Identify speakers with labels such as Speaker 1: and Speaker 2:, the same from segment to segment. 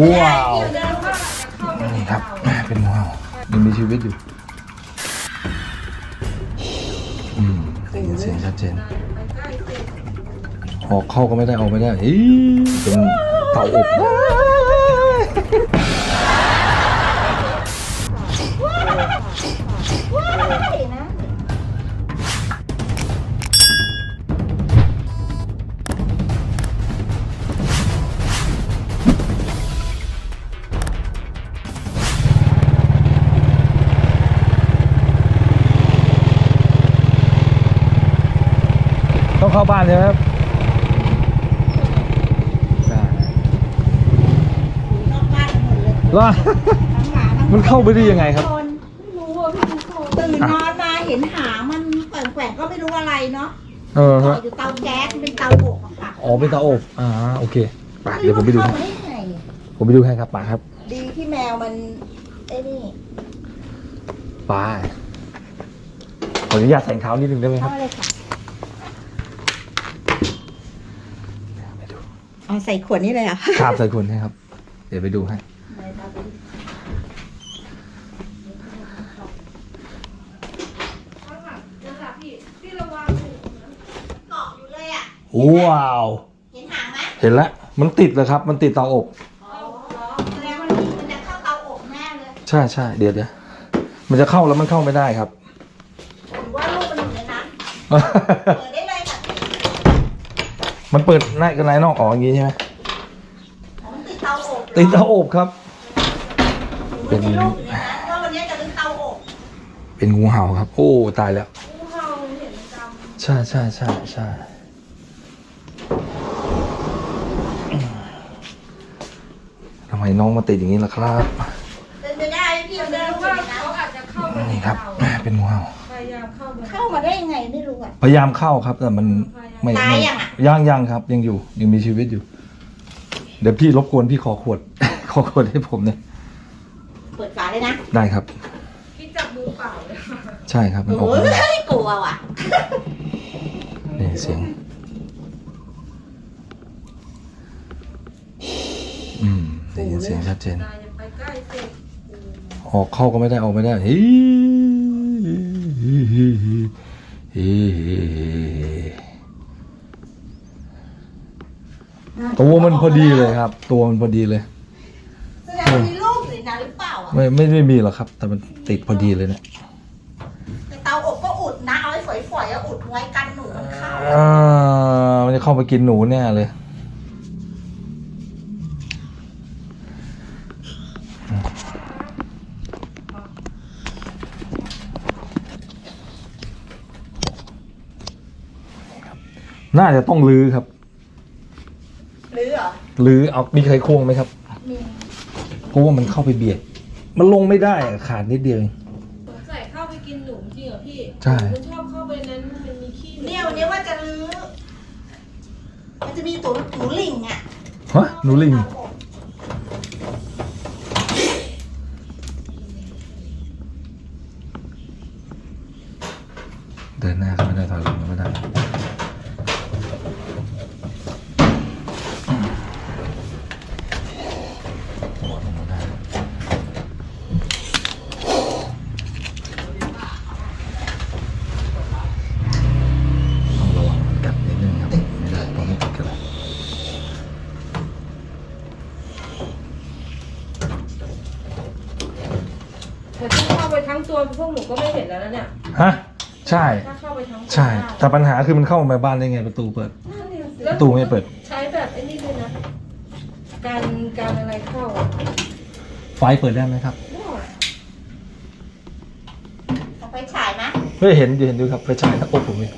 Speaker 1: ว้าวนี่ครับเป็นงูเห่ายังมีชีวิตอยู่อืมได้ยินเสียงชัดเจนออกเข้าก็ไม่ได้ออกไม่ได้เฮ้ยเป็นเต่าอบาบ้านใช่ไหมครับใช่
Speaker 2: นอกบ้านหมดเลย
Speaker 1: แล้ว
Speaker 2: ทั้งหมาทั้ง
Speaker 1: มันเข้าไปได้ยังไงครับ
Speaker 2: นไม่รู้อะพี่ตื่นนอนมาเห็นหางมันแกว่งๆก็ไม่รู้อะไรเนาะ
Speaker 1: เออ
Speaker 2: ต่
Speaker 1: ฮะ
Speaker 2: ออยู่เตาแก๊สเป็นเตาอบอะค่ะ
Speaker 1: อ๋อเป็นเตาอบอ่าโอเคไปเดี๋ยวผมไปดู
Speaker 2: เข้า
Speaker 1: ให้
Speaker 2: มาได้ไง
Speaker 1: ผมไปดูให้ครับป่าครับ
Speaker 2: ดีที่แมวมันไอ้นี่
Speaker 1: ป่าขออนุญาตใส่รองเท้านิดนึงได้ไหมค
Speaker 2: เข้า
Speaker 1: รับ
Speaker 2: มาเลยค่ะ
Speaker 1: ไป ดู
Speaker 2: เอาใส่ขวดนี้เลยอะ
Speaker 1: ครับใส่คุณให้ครับ เดี๋ยวไปดูให้
Speaker 2: เกาะอยู่เลยอะ
Speaker 1: ว้าว
Speaker 2: เห็นหางไหม
Speaker 1: เห็นแล้วมันติดเลยครับ มันติดเตาอบ
Speaker 2: อ๋อแสดงว่ามันจะเข้าเตาอบแน่เลย
Speaker 1: ใช่ใช่เดี๋ยวเดี๋ยวมันจะเข้าแล้วมันเข้าไม่ได้ครับ
Speaker 2: หรือว่าลูกมันอยู่ในนั้นเปิดได้เลยค่ะ
Speaker 1: มันเปิดในกับในนอกออกอย่างงี้ใช่ไหม
Speaker 2: อ๋อมันติดเตาอบ
Speaker 1: ติดเตาอบครับ
Speaker 2: เป็นลูกอยู่ในนั้นว่าวันนี้จะเป็นเตาอบ
Speaker 1: เป็นงูเห่าครับ โอ้ตายแล้วใช่ใช่ใช่ใช่ทำไมน้องมาติดอย่างนี้ล่ะครับ
Speaker 2: เป็นไปได้พี่มัน
Speaker 3: แส
Speaker 2: เป็น
Speaker 3: ด
Speaker 2: ลู
Speaker 3: ง
Speaker 2: กอยู่
Speaker 3: ว่า
Speaker 2: ในนั้น
Speaker 3: เขาอาจจะเข้ามา
Speaker 1: นี่ครับเป็นงูเห่า
Speaker 3: พยายามเข้ามา
Speaker 2: เข้ามาได้ยังไงไม่รู้อะ
Speaker 1: พยายามเข้าครับแต่มัน ไม่
Speaker 2: ตาย
Speaker 1: ไม่
Speaker 2: ยังอะ
Speaker 1: ยังยังครับ ยังอยู่ยังมีชีวิตอยู่ เดี๋ยวพี่รบกวนพี่ขอขวด ขอขวดให้ผมเนี่ย
Speaker 2: เปิดฝาเลยนะ
Speaker 1: ได้ครับ
Speaker 3: คิดจับมือเปล่าเลย
Speaker 1: ใช่ครับมันออก
Speaker 2: โอ้
Speaker 1: มา
Speaker 2: ยกลัวว่ะ
Speaker 1: นี่เสียง อืมได้ยินเสียงชัดเจน
Speaker 3: นายอย่าไปใกล้สิ
Speaker 1: ออกเข้าก็ไม่ได้ออกไม่ได้เฮ้ ตัวมันพอดีเลยครับ ตัวมันพอดีเลย
Speaker 2: แสดงว่ามีลูกอยู่ในนั้นหรือเปล่าอะ
Speaker 1: ไม่ไม่ได้มีหรอกครับ แต่มันติดพอดีเลยเนี่ย
Speaker 2: แต่เตาอบก็อุดนะเอาไว้ฝอยๆอะอุดไว้กันหนูมันเข้า
Speaker 1: อ่ามันจะเข้ามากินหนูแน่เลยน่าจะต้องลื้อครับ
Speaker 2: หรือเหรอ
Speaker 1: ลื้อเอามีใครควงไหมครับ
Speaker 2: มี
Speaker 1: เพราะว่ามันเข้าไปเบียด มันลงไม่ได้อะขาดนิดเดียวเอง
Speaker 3: สงสัยเข้าไปกินหนูจริงเหรอพี่
Speaker 1: ใช่
Speaker 3: มันชอบเข้าไปนั้นมันมีขี้
Speaker 2: เนี่ยวันนี้ว่าจะรื้อ มันจะมีตัวหนูลิงอะ
Speaker 1: ฮะหนูลิง
Speaker 2: เตาอบ
Speaker 1: เดินหน้าก็ไม่ได้ถอยหลังก็ไม่ได้ ต้องระวังมันกัดนิดนึงครับ ไม่ได้ต้องไม่กัดกันเลย
Speaker 3: แต่ถ้าเข้าไปทั้งตัวพวก หนูก็ไม่เห็นแล้วนะเนี่ย
Speaker 1: ฮะใช่
Speaker 3: ถ้าเข้าไปทั้งตัว
Speaker 1: ใช่ แต่ปัญหาคือมันเข้ามาบ้านได้ไงประตูเปิดประตูไม่เปิด
Speaker 3: ใช้แบบไอ้นี่ด้วยนะ การการอะไรเข้าอะ
Speaker 1: ไฟเปิดได้ไหมครับ
Speaker 2: เอาไปฉายนะ
Speaker 1: เฮ้ยเห็นอยู่เห็นดูครับไฟฉายนะโอ้ผมเอง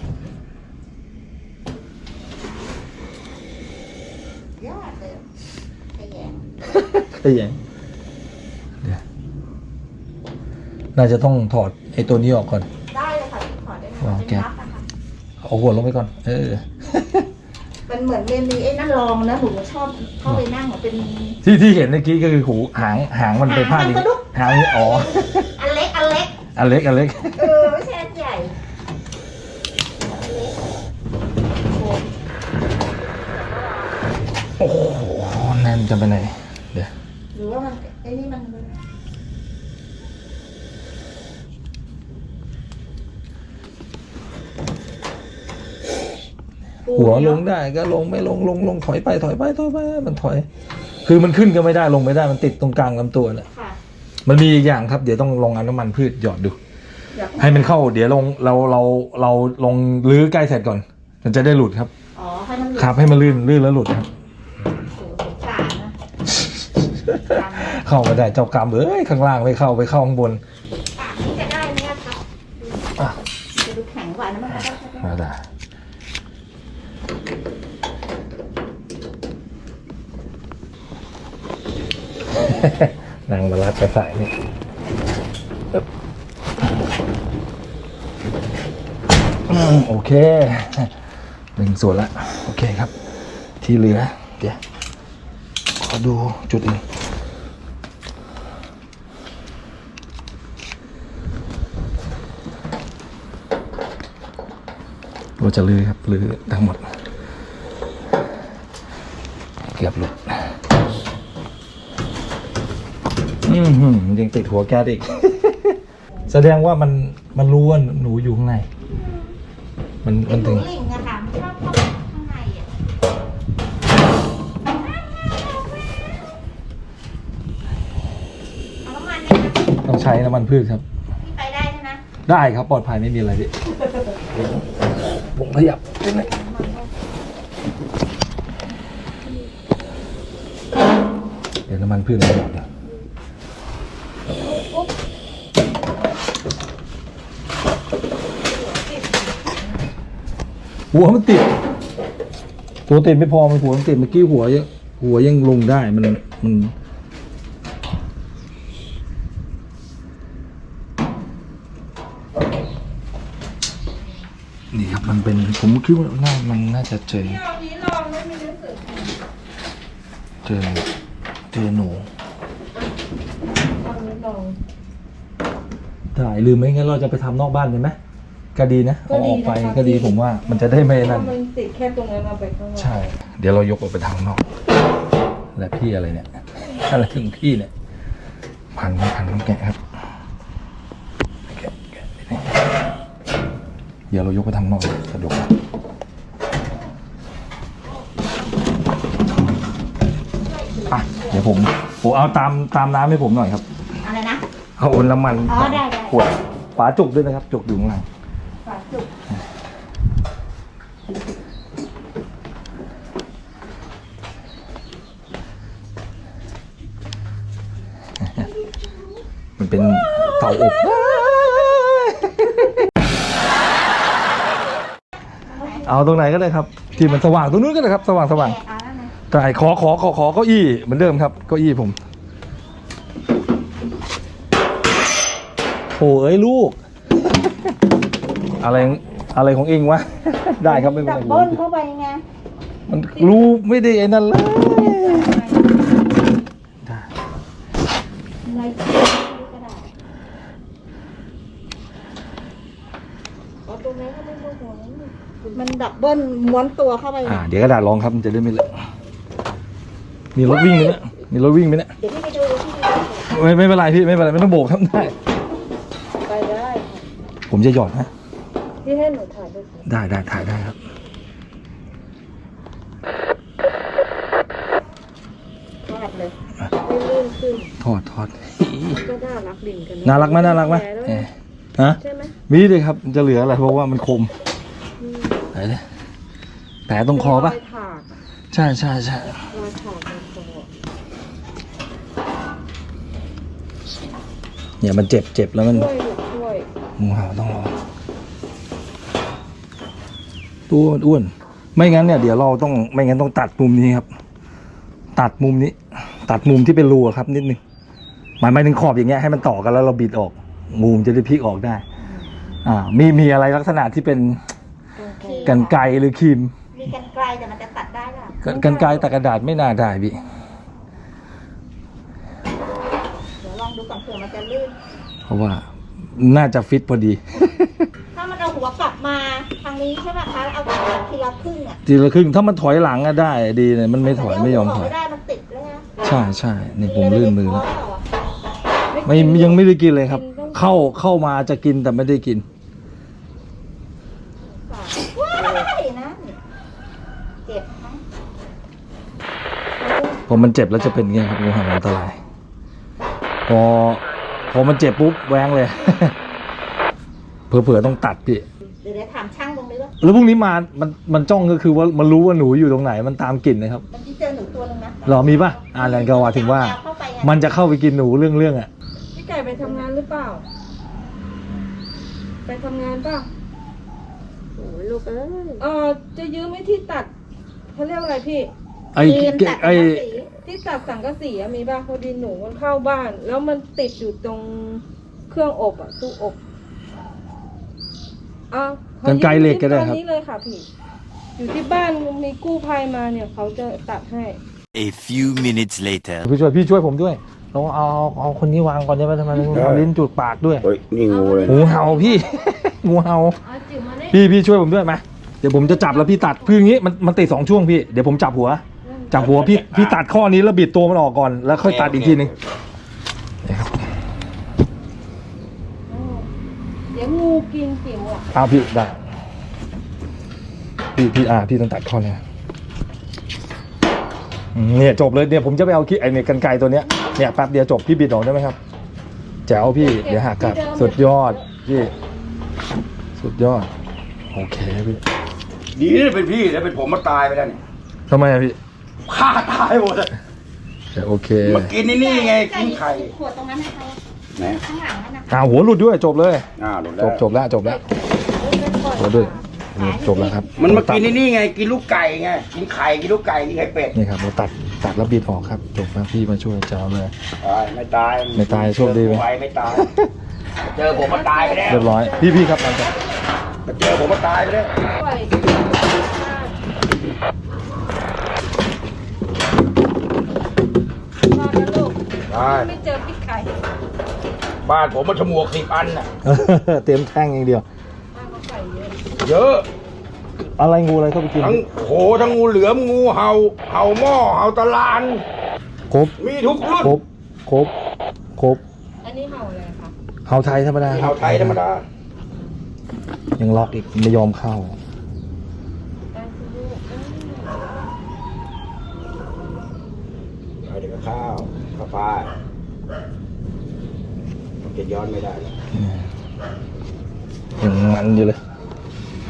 Speaker 2: ยอดเลยไปแย่ง
Speaker 1: ไอ้ยังเดี๋ยว น่าจะต้องถอดไอ้ตัวนี้ออกก่อน
Speaker 2: ได้เลยค่ะพี่ขอได้ไหม
Speaker 1: วาง
Speaker 2: เป็น
Speaker 1: แก๊ส
Speaker 2: นับอะค่ะ
Speaker 1: เอาหัวลงไปก่อน เออ
Speaker 2: มันเหมือนเมมีไอ้นั่นรองนะหนูชอบเข้าไปนั่งเหมือนเป็น
Speaker 1: ที่ที่เห็นเมื่อกี้ก็คือหูหางหางมันไปพาดอย่าง
Speaker 2: หางมันกระดุก
Speaker 1: หางนี่อ๋อ
Speaker 2: อันเล็กอันเล็ก
Speaker 1: อันเล็กอันเล็ก
Speaker 2: เออไม่ใช่อันใหญ่อันเล็กโอ้
Speaker 1: โอ้โหแน่นจะไปไหน เดี๋ยว
Speaker 2: หรือว่ามันไอ้นี่มัน
Speaker 1: หัวลงได้ก็ลงไม่ลงลงลงถอยไปถอยไปถอยไปมันถอย คือมันขึ้นก็ไม่ได้ลงไม่ได้มันติดตรงกลางลำตัวน่ะ
Speaker 2: ค่ะ
Speaker 1: มันมีอีกอย่างครับเดี๋ยวต้องลองเอาน้ำมันพืชหยอดดู
Speaker 2: อยาก
Speaker 1: ให้มันเข้าเดี๋ยวลงเราเราเราลงรื้อใกล้เสร็จก่อน มันจะได้หลุดครับ
Speaker 2: อ๋อให้มันหลุด
Speaker 1: ครับให้มันลื่นลื่นแล้วหลุดครับ
Speaker 2: โอ้โหสงสารนะจัง
Speaker 1: เข้าไม่ได้เจ้ากรรมเอ้ยข้างล่างไม่เข้าไปเข้าข้างบน
Speaker 2: ปากนี้จะได้ไหมอะครับ
Speaker 1: อะ
Speaker 2: จะดูแข็งกว่านะมันก็ได้
Speaker 1: มาได้ นางมาลัดไปใส่นี่โอเคหนึ่งส่วนละโอเคครับ ที่เหลือ เดี๋ยวขอดูจุดอื่นเราจะลือครับลือทั้งหมด เกือบหลุด ยังติดหัวแก๊สอีก แสดงว่ามันมันรู้ว่าหนูอยู่ข้างใน มันมัน
Speaker 2: ห
Speaker 1: ถึ
Speaker 2: นู
Speaker 1: ง
Speaker 2: ลิงอะค่ะชอบเข้าข้างในอะเอาน้ำมันเนี่ยนะ
Speaker 1: ต้องใช้น้ำมันพืชครับ
Speaker 2: พี่ไปได้ใช่ไหม
Speaker 1: ได้ครับปลอดภัยไม่มีอะไรพี่ผมขยับนิดนึงเดี๋ยวน้ำมันพืชมันหมดนะ หัวมันติด ตัวติดไม่พอมันหัวมันติดเมื่อกี้หัวยังหัวยังลงได้มันมันนี่ครับมันเป็นผมคิดว่าน่ามันน่าจะเจอ
Speaker 3: ที่เอานี้ลองไม่มีหนังสือ
Speaker 1: เจอเจอหนู
Speaker 3: เอานี้ลอง
Speaker 1: ได้หรือไม่งั้นเราจะไปทำนอกบ้านกันไหม ก็ดีนะเอาออกไปก็ดีผมว่ามันจะได้ไม่
Speaker 3: ถ้า
Speaker 1: นั่น
Speaker 3: มันติดแค่ตรงนั้นเอาไปข้างนอก
Speaker 1: ใช่ เดี๋ยวเรายกออกไปทางนอก และพี่อะไรเนี่ยอะไรถึงพี่เนี่ยพันพันต้องแกะครับแกะแกะนี่เดี๋ยวเรายกไปทางนอกสะดวกอะเดี๋ยวผมผมเอาตามตามน้ำให้ผมหน่อยครับ
Speaker 2: อะไรนะ
Speaker 1: เอาน้ำมัน
Speaker 2: อ๋อได้ได้
Speaker 1: ขวดฝาจุกด้วยนะครับ จุกอยู่ข้างหลัง
Speaker 2: ฝาจุก
Speaker 1: มัน เป็นเตาอบเอาตรงไหนก็ได้ครับ ที่มันสว่างตรงนู้นก็ได้ครับ สว่างสว่าง
Speaker 2: แกะเอาแล้วนะ
Speaker 1: แต่ขอขอขอขอเก้าอี้เหมือนเดิมครับเก้าอี้ผมโอ้เอ้ยลูก อะไรอะไรของเองวะ ได้ครับไม่เป็น
Speaker 2: ดับ
Speaker 1: ไร
Speaker 2: เบิ้ลเข้าไปไง
Speaker 1: มันรู้ไม่ได้ไอ้นั่นเลยได้
Speaker 2: อะไรก็ได้
Speaker 3: เอาตรงนี้ก็ไม่ต้องห่วง
Speaker 2: มันดั บเบิ้ลม้วนตัวเข้าไป
Speaker 1: อ่าเดี๋ยวกระดาษรองครับมันจะได้ไม่เลอะมีรถวิ่งไหมเนี่ยมีรถวิ่งไหมเนี่ย
Speaker 2: เดี๋ยวพี่ไปดูที่
Speaker 1: ไม่ไม่เป็นไรพี่ไม่เป็นไรไม่ต้องโบกครับได้
Speaker 3: ไปได้
Speaker 1: ผมจะหยอดนะ
Speaker 3: ที่ให้หนูถ่ายด้วย
Speaker 1: ได้ได้ถ่ายได้ครับ
Speaker 3: ทอดเลยให้ลื่นขึ้น
Speaker 1: ทอดทอด
Speaker 3: ก็น่ารักดิ่งกัน
Speaker 1: น่ารักไหมน่ารักไหม
Speaker 3: แผลแล้ว
Speaker 1: เอ๊ะฮะ
Speaker 3: ใช่ไหม
Speaker 1: มีเลยครับจะเหลืออะไรเพราะว่ามันคมไหนเนี่ย แผลตรงคอปะ
Speaker 3: รอยถาก
Speaker 1: ใช่ใช่ใช่
Speaker 3: รอยถากตรงคอ
Speaker 1: เนี่ยมันเจ็บเจ็บแล้วมัน
Speaker 3: ช่วยหนูช่วย
Speaker 1: งูเห่าต้องรอตัวอ้วนๆไม่งั้นเนี่ยเดี๋ยวเราต้องไม่งั้นต้องตัดมุมนี้ครับ ตัดมุมนี้ ตัดมุมที่เป็นรูอะครับนิดนึงหมายหมายถึงขอบอย่างเงี้ยให้มันต่อกันแล้วเราบิดออกมุมจะได้พลิกออกได้ อ่ามีมีอะไรลักษณะที่เป็น
Speaker 3: ตรงคอ
Speaker 1: กันไกรหรือครีม
Speaker 2: มีกันไกลแต่มันจะตัดได้ล่ะ
Speaker 1: กันกันไกรตัดกระดาษไม่น่าได้พี่
Speaker 2: เดี๋ยวลองดูก่อนเผื่อมันจะลื่น
Speaker 1: เพราะว่าน่าจะฟิตพอดี
Speaker 2: ถ้ามันเอาหัวกลับมาทางนี้ใช่ไหมคะเอาทีละครึ่งอะ
Speaker 1: ทีละครึ่งถ้ามันถอยหลังอะได้ดีเลยมันไม่ถอยไม่ยอมถอย
Speaker 2: ไม่ได้มันติดแล้วนะ
Speaker 1: ใช่ใช่นี่ผมลื่นมือแล้ว
Speaker 3: ไม่
Speaker 1: ไม่
Speaker 3: กิน
Speaker 1: ยังไม่ได้กินเลยครับ
Speaker 3: กินต้อง
Speaker 1: เข้าเข้ามาจะกินแต่ไม่ได้กิน
Speaker 2: ว้ายนะเจ็บไหม
Speaker 1: พอมันเจ็บแล้วจะเป็นไงครับงูเห่าอันตราย พอพอมันเจ็บปุ๊บแหวงเลยเผลอๆต้องตัดพี่
Speaker 2: เดี๋ยวเดี๋ยวถามช่างตรงนี้ว่า
Speaker 1: แล้วพรุ่งนี้มา มัน มันจ้องก็คือว่ามันรู้ว่าหนูอยู่ตรงไหน มันตามกลิ่นนะครับ
Speaker 2: มันที่เจอหนูตัวหนึงนะ
Speaker 1: หรอมีป่ะอ่านกันก็ว่าถึงว่า
Speaker 2: เอเข้าไปไง
Speaker 1: มันจะเข้าไปกินหนูเรื่องเรื่องอะ
Speaker 3: พี่ไก่ไปทำงานหรือเปล่า ไปทำงานเปล่า
Speaker 2: โอ้ยลูกเอ้ย
Speaker 3: เออจะยืมไม่ที่ตัดเขาเรียกอะไรพี่
Speaker 1: ไอ้
Speaker 2: เรียนตัด
Speaker 1: ไอ้
Speaker 2: ภาษี
Speaker 3: ที่ตัดสังกะสีอะมีป่ะพอดีหนูมันเข้าบ้าน แล้วมันติดอยู่ตรงเครื่องอบอะตู้อบอ้าว
Speaker 1: กรรไกรเหล็กก็ได้ครับ
Speaker 3: ตอนนี้เลยค่ะพี่ อยู่ที่บ้านมีกู้ภัยมาเนี่ยเขาจะตัดให้
Speaker 4: A few minutes later.
Speaker 1: พี่ช่วยพี่ช่วยผมด้วยเราเอาเอาคนนี้วางก่อนได้ไหมทำไมเอาลิ้นจุดปากด้วย
Speaker 5: เฮ้ยนี่งูเลย
Speaker 1: งูเห่าพี่ งูเห่า
Speaker 3: เอาจิ๋วมาเนี่ย
Speaker 1: พี่พี่ช่วยผมด้วยไหมเดี๋ยวผมจะจับแล้วพี่ตัดคืออย่างงี้มันมันติดสองช่วงพี่เดี๋ยวผมจับหัว จับหัวพี่พี่ตัดข้อนี้แล้วบิดตัวมันออกก่อน แล้วค่อยตัดอีกทีหนึงนะครับ
Speaker 3: เดี๋ยวงูกินจิ๋วอะ
Speaker 1: เอาพี่ได้พี่พี่อ่าพี่ต้องตัดข้อเนี้ยอืมเนี่ยจบเลยเนี่ยผมจะไปเอาขี้ไอเนี่ยกันไกรตัวเนี้ยเนี่ยแป๊บเดียวจบพี่บิดออกได้ไหมครับแจ๋วพี่เดี๋ยวหักกลับสุดยอดพี่ สุดยอด โอเคพี่
Speaker 5: ดีนี่เป็นพี่แล้วเป็นผมมาตายไปแล้วเนี่ย
Speaker 1: ทำไมอะพี่
Speaker 5: ฆ่าตายหมดเลย
Speaker 1: แต่โอเค
Speaker 5: มากินนี่นี่ไงกินไข่
Speaker 2: ขวดตรงนั้นนะคะ
Speaker 5: ไหน
Speaker 2: ข้างหลังนั่นนะ
Speaker 1: อ่าหัวหลุดด้วยจบเลย
Speaker 5: อ่าหลุด
Speaker 1: จ
Speaker 5: แล้ว
Speaker 1: บจบแล้วจบแล้วหัวด้วยนี่จบแล้วครับ
Speaker 5: มันมากินนี่นี่ไง กินลูกไก่ไง กินไข่กินลูกไก่กินไข่เป็ด
Speaker 1: นี่ครับเราตัดตัดแล้วบิดออกครับ จบแล้วพี่มาช่วยเจ้าเลย
Speaker 5: ตายไม่ตาย
Speaker 1: ไม่ตายโชคดีไหม
Speaker 5: เจอผมไม่ตาย เจอผมมาตายไปแล้ว
Speaker 1: เรียบร้อยพี่พี่ครับมันจะ
Speaker 5: เจอผมมาตายไปแล้ว
Speaker 3: ปล่อย มากันลูก
Speaker 5: ตาย
Speaker 3: ไม่เจอพี่ไก่
Speaker 5: บ้านผมมาฉมวกสิบอันน่ะ
Speaker 1: เตรียมแท่งอย่างเดียว
Speaker 3: บ้านเขาไก่เยอะ
Speaker 5: เยอะ
Speaker 1: อะไรงูอะไรเข้าไปกิน
Speaker 5: ทั้งโหทั้งงูเหลือมงูเห่าเห่าหม้อเห่าตะลาน
Speaker 1: ครบ
Speaker 5: มีทุกรุ่น
Speaker 1: ครบครบครบ
Speaker 3: อันนี้เห่าอะไรคะ
Speaker 1: เฮาไทยธรรมดาครับ
Speaker 5: เห่าไทยธรรมดา
Speaker 1: ยังล็อกอีกไม่ยอมเข้า
Speaker 5: ข้าวข้าวปลาผมจะย้อนไม่ได้แล้ว
Speaker 1: ยังมันอยู่เลย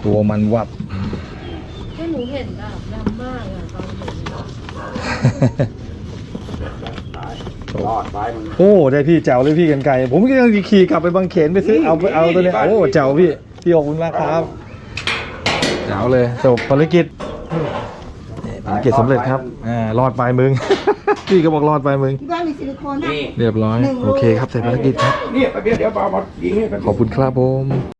Speaker 1: ตัวมันวับ
Speaker 3: ก็หนูเห็นอะดำมากอะตอนเห็นอะ
Speaker 5: ตายรอดไปมึง
Speaker 1: โอ้ได้พี่แจ๋วเลยพี่กันไก่ผมก็ยังขี่กลับไปบางเขนไปซื้อเอาไปเอาตัวเนี้ยโอ้แจ๋วพี่พี่ขอบคุณมากครับแจ๋วเลยจบภารกิจนี่ภารกิจสำเร็จครับอ่ารอดไปมึง พี่ก็บอกรอดไปมึง
Speaker 2: ที่บ้านมีซิลิโคนนะ
Speaker 5: นี่
Speaker 1: เรียบร้อย
Speaker 2: หนึ่งรู
Speaker 1: โอเคครับเสร็จภารกิจครับ
Speaker 5: เนี่ยไปเดี๋ยวเดี๋ยวเอามายิงให้กัน
Speaker 1: ขอบคุณครับผม